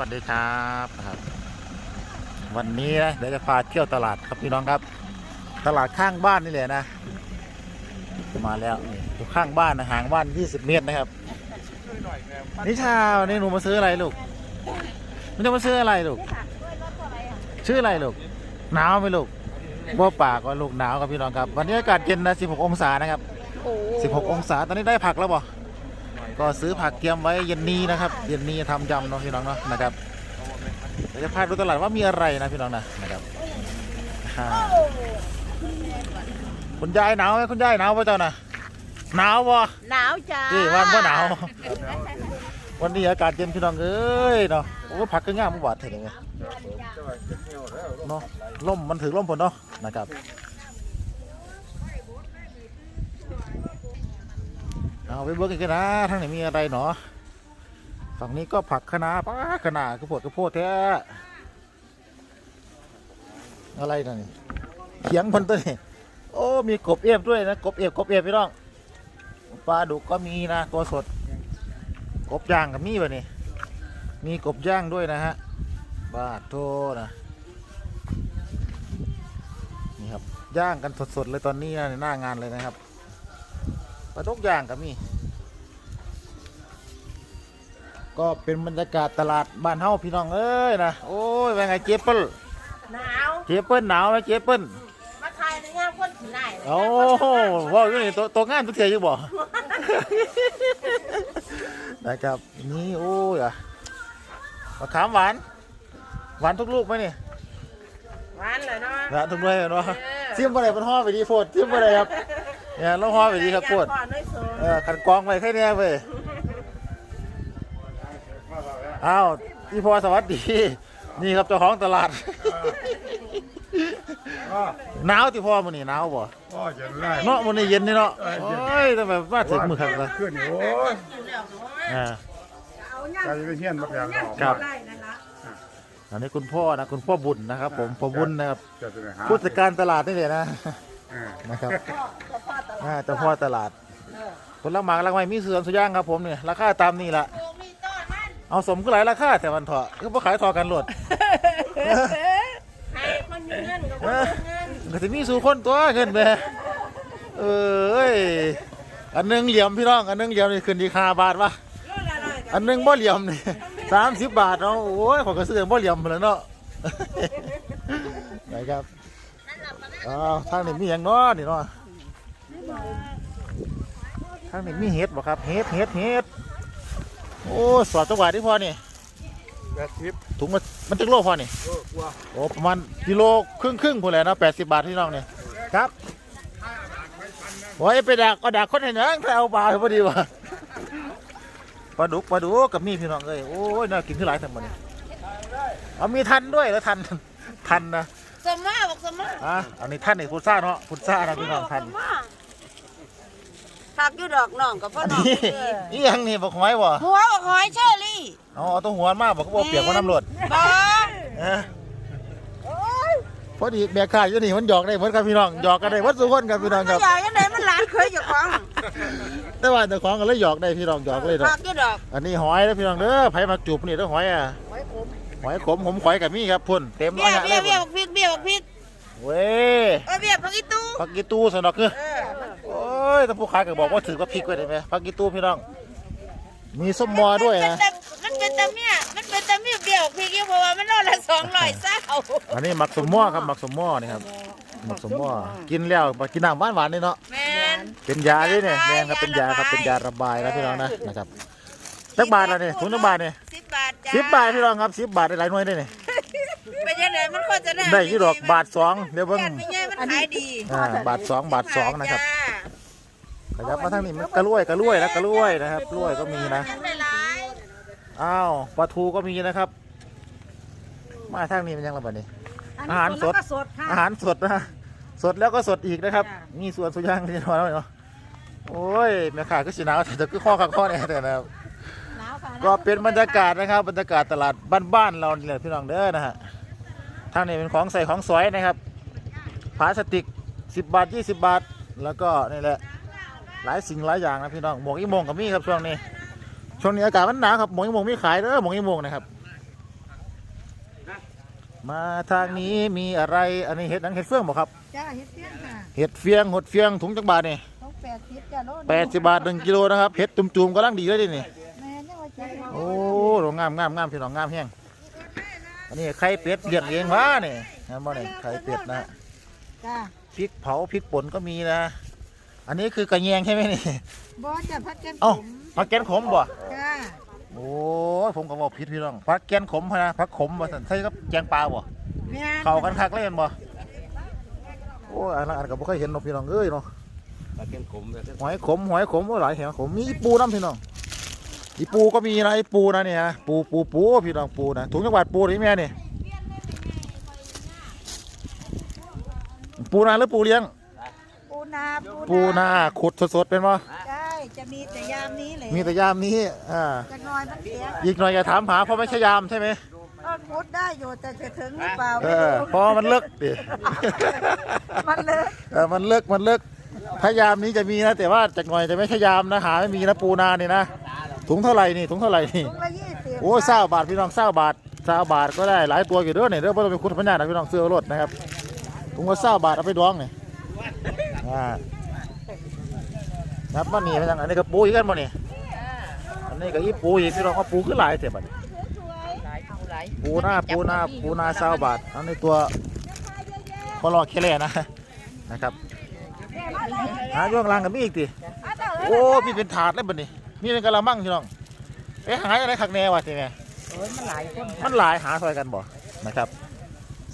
สวัสดีครับครับ วันนี้นะเดี๋ยวจะพาเที่ยวตลาดครับพี่น้องครับ ตลาดข้างบ้านนี่แหละนะมาแล้วอยู่ข้างบ้านนะห่างบ้าน 20 เมตรนะครับนิชาวันนี้หนูมาซื้ออะไรลูกหนูจะมาซื้ออะไรลูก ชื่ออะไรลูกหนาวไหมลูกบ่ปากว่าลูกหนาวครับพี่น้องครับ วันนี้อากาศเย็นนะ 16 องศานะครับ 16 องศาตอนนี้ได้ผักแล้วบ่ ก็ซื้อผักเตรียมไว้เย็นนี้นะครับ เย็นนี้ทำยำเนาะพี่น้องเนาะนะครับเดี๋ยวจะพาดูตลาดว่ามีอะไรนะพี่น้องนะนะครับอ่าคุณยายหนาวไหมคุณยายหนาวป่ะเจ้านะหนาวป่ะหนาวจ้านี่วันก็หนาว วันนี้อากาศเย็นพี่น้องเอ้ยเนาะโอ้ผักก็ง่ามบาดเถิดเลยไงเนาะล่มมันถือล่มผลเนาะนะครับ เอาไปเบิกกันนะทางไหนมีอะไรเนาะฝั่งนี้ก็ผักคะน้าป้าคะนาข้าวโพดข้าวโพดแท้อะไรนะนี่เขียงพันตัวนี่โอ้มีกบเอฟด้วยนะกบเอฟกบเอฟพี่น้องปลาดุกก็มีนะตัวสด กบย่างกับมีป่ะนี่มีกบย่างด้วยนะฮะบาทโทนะนี่ครับย่างกันสดๆเลยตอนนี้นะในหน้างานเลยนะครับ ลาดุกย่างกับมี ก็เป็นบรรยากาศตลาดบ้านเฮาพี่น้องเอ้ยนะโอ้ยเป็นไงเจ๊เปิ้ลหนาวเจ๊เปิ้ลหนาวไหมเจ๊เปิ้ลมาทายในงานคนขี้ไหนโอ้โหว่าอยู่นี่ตัวตัวงานตัวเทียอยู่บ่ นะครับนี่โอ้ยอะมะขามหวาน หวานทุกลูกไหมนี่หวานเลยเนาะหวานทุกเลยเนาะเออเสียมอะไรมันห่อไปดีโพดเสียมอะไรครับ เนี่ยเราห่อไปดีครับโพดอยากก่อนด้วยสูงเออขันกรองไปแค่เนี้ยเว้ยอ้าวพี่พอสวัสดี นี่ครับเจ้าของตลาดก็หนาวที่พ่อมันนี่หนาวบ่ก็จะไล่เนาะมันนี่เย็นนี่เนาะเออโอเย็น้ยทำไมมาถึงมือครับล่ะขึ้นอยู่โอ้ยอ่าใจไปเฮี้ยนบักอย่างหอมครับอันนี้คุณพ่อนะคุณพ่อบุญนะครับ ผมพ่อบุญนะครับจะจะไปหาผู้จัดการตลาดนี่เลยนะเออ นะครับอ่าเจ้าพ่อตลาดผลไม้รางวัลมีเสื่อมสุย่างครับผมเนี่ยราคาตามนี่ละปลูกนี่ต้นมันเอาสมก็หลายราคาแต่มันเถอะก็บ่ขายทอกันหลดให้คนมีเงินกับคนมีเงินก็จะมีสู่คนตัวขึ้นไปเออเอ้ยอันหนึงเหลี่ยมพี่น้อง อันหนึงเหลี่ยมนี่ขึ้นที่คาบาทวะรุ่นละร้อยอันหนึงบ่เหลี่ยมนี่สามสิบบาทเนาะโอ้ยขอกระซื้อบ่เหลี่ยมไปแล้วเนาะไหนครับ อ้าวทางนี้มีอย่างเนาะนี่เนาะทางนี้มีเห็ดบ่ครับเห็ดเห็ดเห็ดโอ้สอดจังหวัดที่พอนี่แปดสิบถุงมันมันจักโลพอนี่เออกลัวโอ้ประมาณกิโลครึ่งครึ่งๆพุ่นแหละเนาะแปดสิบบาทพี่น้องเนี่ยครับโอ้ยไปดักก็ดักคนเห็นยังถ้าเอาปลาพอดีวะปลาดุกปลาดุกกับมีพี่น้องเอ้ยโอ้ยน่ากินขึ้นหลายทั้งหมดนี่เอามีทันด้วยแล้วทันทันนะ สมมาบอกสมมาอะอันนี้ท่านนี่พุทซ่าเนาะพุทซ่านะพี่น้องทันผักอยู่ดอกน้องกับพ่ออันน้องนี้นี่ยังนี่บอกหอยบ่หัวบอกหอยเชอรี่เอาเอาตัวหัวมาบอกเขาบอกเปียกว่าน้ำรดบอเออพอดีแม่ค้าอยู่นี่มันหยอกได้เหมือนกับพี่น้องหยอกกันได้วัดสุคนครับพี่น้องก็ครับอยากยังไงมันหลานเคยอยู่ของแต่ว่าเจ้าของก็เลยหยอกได้พี่น้องหยอกเลยเนาะผักอยู่ดอกอันนี้หอยแล้วพี่น้องเด้อไผมาจูบนี่เด้อหอยอะหอยขมผมขอยกับมีครับพุ่นเต็มเบี้ยร้อยเบี้ยเลเบี้ยยบักพริกเบี้ยบักพริกเว้ยเออเบี้ยผักอีตู้พักกีตู้สนอกคือเออโอ้ยแต่ผู้ขายก็บอกว่าถือว่าพริกไว้ได้ไหมพักกีตู้พี่น้อง มีส้มมอด้วยนะ มันเป็นตะเมียมันเป็นตะเมียเบี้ยบักพริกอยู่เพราะว่ามันโลละสองร้อยเศร้าอันนี้หมักสมมอครับหมักสมมอนี่ครับหมักสมมอกินแล้วมากินน้ำหวานหวานๆนี่เนาะ แมนเป็นยาด้วยเนี่ยแม่นครับเป็นยาครับเป็นยาระบายนะพี่น้องนะนะครับสักบาทละเนี่ยถุงสักบาทเนี่ยสิบบาทจ้าสิบบาทพี่น้องครับสิบบาทได้หลายหน่วยได้เนี่ย เป็นยังไงมันก็จะได้ได้ยี่ดอกบาทสองเดี๋ยวเบิ่งไม่ใช่มันขายดีอ่าบาทสองบาทสองนะครับขยับมาทางนี้มันกระลวยกระลวยนะกระลวยนะครับกล้วยก็มีนะยังได้หลายอ้าวปลาทูก็มีนะครับ มาทางนี้มันยังระบาดนี่อาหารสดสดค่ะอาหารสดนะสดแล้วก็สดอีกนะครับจ้ะมีส่วนสุย่างที่น้อยเนาะโอ้ยแม่ค้าก็สีหนาวแต่ก็ข้อข้างข้อเนี่ยแต่นะครับหนาวค่ะก็เป็นบรรยากาศนะครับบรรยากาศตลาดบ้านๆเราเนี่ยพี่น้องเด้อนะฮะทางนี้เป็นของใส่ของสวยนะครับพลาสติก 10 บาท 20 บาท แล้วก็นี่แหละหลายสิ่งหลายอย่างนะพี่น้องหมวกอีโมงกับมีครับช่วงนี้ช่วงนี้อากาศมันหนาวครับหมวกอีโมงมีขายเด้อหมวกอีโมงนะครับ มาทางนี้มีอะไรอันนี้เห็ดหนังเห็ดเฟืองบ่ครับจ้าเฮ็ดเพี้ยนค่ะเห็ดเฟียงหดเฟียงถุงจักบาทนี่ต้องแปดสิบจ้าโลแปดสิบบาทหนึ่งกิโลนะครับเห็ดจุ่มๆกำลังดีเลยดินี่แม่ยังว่าจะโอ้โหงามงามงามพี่น้องงามแห้ง อันนี้ไข่เป็ดเลี้ยงเองวะนี่นะบ่นี่ไข่เป็ดนะจ้าพริกเผาพริกป่นก็มีนะ อันนี้คือกระเยียงใช่ไหมนี่บอจะพัดกันเอ้าผักแกนขมบ่จ้าโอ้ยผมก็บอกผิดพี่น้องผักแกนขมพะนะผักขมบ่สั่นใส่กับแกงปลาบ่แม่เข้ากันคักเลยแม่นบ่โอ้ยอันนั้นอันก็บ่เคยเห็นเนาะพี่น้องเอ้ยเนาะ ปลาเค็มขมแบบหอยขมหอยขมโอ้หลายแถวขมมีอีปูน้ำพี่น้อง อีปูก็มีนะอีปูนะเนี่ยนะปูปูปูพี่น้องปูนะถุงจังหวัดปูนี่แม่นี่ปูนาหรือปูเลี้ยง ปูนาปูนาขุดสดๆเป็นบ่ใช่จะมีแต่ยามนี้เลยมีแต่ยามนี้อ่าจะน้อยมันเสียอีกหน่อยจะถามหาเพราะไม่ใช่ยามใช่ไหมก็พุดได้อยู่แต่จะถึงหรือเปล่าเอไม่อรู้เพราะมันเลิกดิมันเลยเออมันเลิกมันเลิกถ้ายามนี้จะมีนะแต่ว่าจากหน่อยจะไม่ใช่ยามนะหาไม่มีนะปูนานี่นะ ถุงเท่าไหร่นี่ถุงเท่าไหร่นี่ ถุงละยี่สิบโอ้ยเศร้าบาทพี่น้องเศร้าบาทเศร้าบาทก็ได้หลายตัวอยู่เด้อเนี่ยเด้อไม่ต้องไปคุดพญานะพี่น้องเสื้อรถนะครับถุงละเศร้าบาทเอาไปดองนี่อ่านับมานี่เป็นยังไงอันนี้ก็ปูอีกกันบ่นี่อันนี้ก็อีปูอีกพี่น้องว่าปูขึ้นหลายเถอะบัดนี้หลายปูหลายปูหน้าปูหน้าปูหน้าเศร้าบาทอันนี้ตัวพอรอแค่แล่นะนะครับหาย่องล่างกับมีอีกติโอ้พี่เป็นถาดเลยบัด นี้มีเป็นกะละมังพี่น้องไปหาอะไรขักแน่วะทีแม่โอ้ยมันหลายคนมันหลายหาซอยกันบ่นะครับ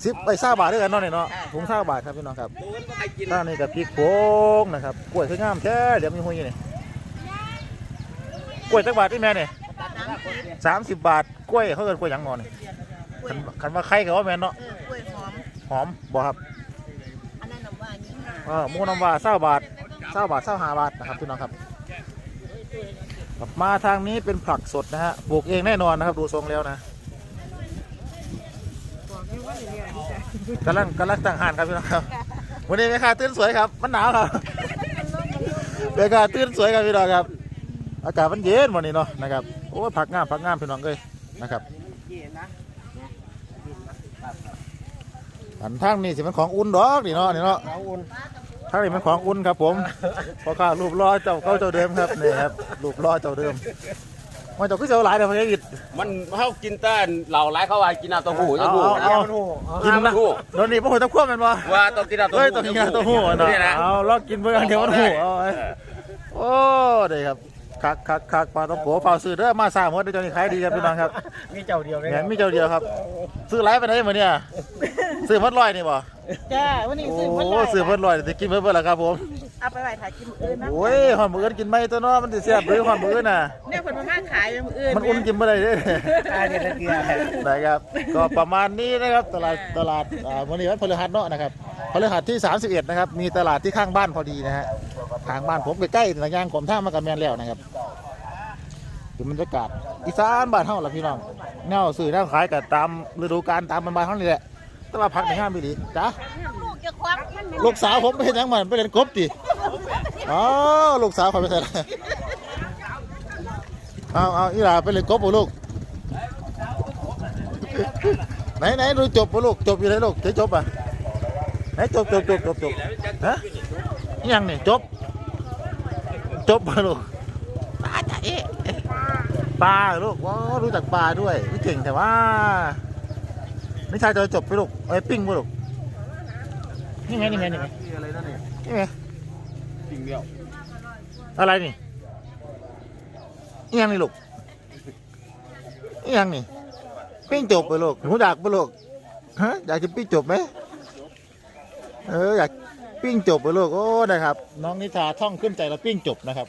สิบไปเศร้าบาทด้วยกันเนาะเนี่ยเนาะถุงเศร้าบาทครับพี่น้องครับถ้านี่กับพริกโป่งนะครับกล้วยสวยงามแท้เดี๋ยวมีหุยนี่กล้วยจักบาทที่แม่เนี่ยสามสิบบาทกล้วยเขาเกินกล้วยหยังงอนนี่คันคันว่าไข่กับว่าแม่นเนาะเออกล้วยหอมหอมบ่ครับอันนั้นน้ำว่ายิ่งเออหมูน้ำว่าเศร้าบาทเศร้าบาทเศร้าหาบาทนะครับพี่น้องครับ ครับมาทางนี้เป็นผักสดนะฮะปลูกเองแน่นอนนะครับ ดูทรงแล้วนะกำลังกำลังตั้งหานครับพี่น้องครับวันนี้แม่ค้าตื่นสวยครับ มันหนาวครับแม่ค้าตื่นสวยครับพี่น้องครับ อากาศมันเย็นวันนี้เนาะนะครับโอ้ยผักงามผักงามพี่น้องเลยนะครับอันทางนี้สิมันของอุ่นดอกนี่เนาะนี่เนาะ ทางนี้มันของอุ่นครับผมพอข้ารูปล้อเจ้าเก้าเจ้าเดิมครับนี่ครับรูปล้อเจ้าเดิมมันเจะขึ้นเจ้าหลายเดี๋ยวพะยอิดมันเขากินแต่เหล่าไรเขาว่ากินน้ำเต้าหู้ยังหูเอาเอากินน้ำนะเต้าหู้โดนนี่พวกหัวตะควบแมันบ่ว่าต้องกินน้ำเต้าเฮ้ยหู้ต้องกินน้ำเต้าหู้อะเนาะนี่นะเอาลองกินเบื่อเดี๋ยวมันหูเอาไว้โอ้เด้ครับคักคักคักปลาต้องโกเฝ้าซื้อเด้อมาสร้างหมดเดี๋ยวนี้ขายดีครับพี่น้องครับมีเจ้าเดียวเลยแหนมีเจ้าเดียวครับ ซื้อหลายไปไหนมาเนี่ย ซื้อพัดลอยนี่บ่จ้าวันนี้โอ้ซื้อมันซื้อพัดลอยจะกินเพิ่มเพิ่มละครับผม เอาไปไว้ถ่ายกินมื้ออื่นนะโอ้ยหอมมืออื่นกินไหมตัวเนาะมันสิเสียบหรือหอมมืออื่นน่ะ เนี่ยเพิ่นมามาขายมื้ออื่นมันอุ่นกินไม่ได้เด้ตายเป็นตะเกียบนะครับ ก็ประมาณนี้นะครับตลาดตลาดอ่าวันนี้วันพฤหัสเนาะนะครับพฤหัสที่ 31 นะครับ มีตลาดที่ข้างบ้านพอดีนะฮะข้างบ้านผมใกล้ๆนะย่างกลมท่ามากับแมนแล้วนะครับดูบรรยากาศอีสานบ้านเฮาล่ะพี่น้องแนวสื่อแนวขายกับตามฤดูกาลตามบ้านๆเฮานี่แหละ แต่ว่าพักในห้างไม่ดีจ้ะลูกจะควักมันลูกสาวผมไปเห็นยังมันไปเล่นกบติอ๋อลูกสาวเขาไปใส่อะไรเอาเอาอีหลาไปเล่นกบบ่ลูกไหนไหนดูจบป่ะลูกจบอยู่ไหนลูกจะจบอะไหนจบจบจบจบจบฮะอิหยังนี่จบ จบป่ะลูกปลาจ้ะเอ๊ะปลาเหรอลูกว้าวรู้จักปลาด้วยนี่เก่งแต่ว่า ไม่ใช่จะจบไปลูกเอ้ยปิ้งป่ะลูกนี่ไงนี่ไงนี่ไงอะไรนั่นนี่นี่ไงจริงเดียวอะไรนี่อิหยังนี่ลูกอิหยังนี่ปิ้งจบไปลูกหนูอยากไปลูกฮะอยากกินปิ้งจบไหมเอออยากปิ้งจบไปลูกโอ้นะครับ น้องนิทาท่องขึ้นใจแล้วปิ้งจบนะครับ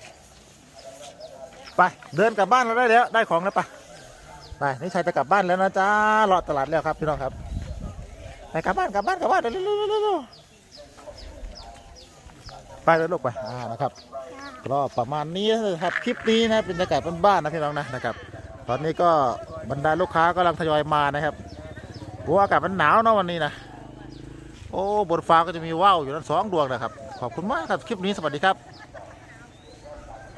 ไปเดินกลับบ้านเราได้แล้ว ได้ของแล้วไป ไปนิชัยจะกลับบ้านแล้วนะจ้าเลาะตลาดแล้วครับพี่น้องครับไปกลับบ้านกลับบ้านกลับบ้านเร็วเร็วเร็วเร็วเร็วไปเลยลูกไปอ่านะครับก็ประมาณนี้นะครับคลิปนี้นะเป็นบรรยากาศบ้านๆนะพี่น้องนะนะครับ ตอนนี้ก็บรรดาลูกค้ากำลังทยอยมานะครับโอ้อากาศมันหนาวเนาะวันนี้นะโอ้บนฟ้าก็จะมีว่าวอยู่นั้นสองดวงนะครับ ขอบคุณมากครับคลิปนี้สวัสดีครับ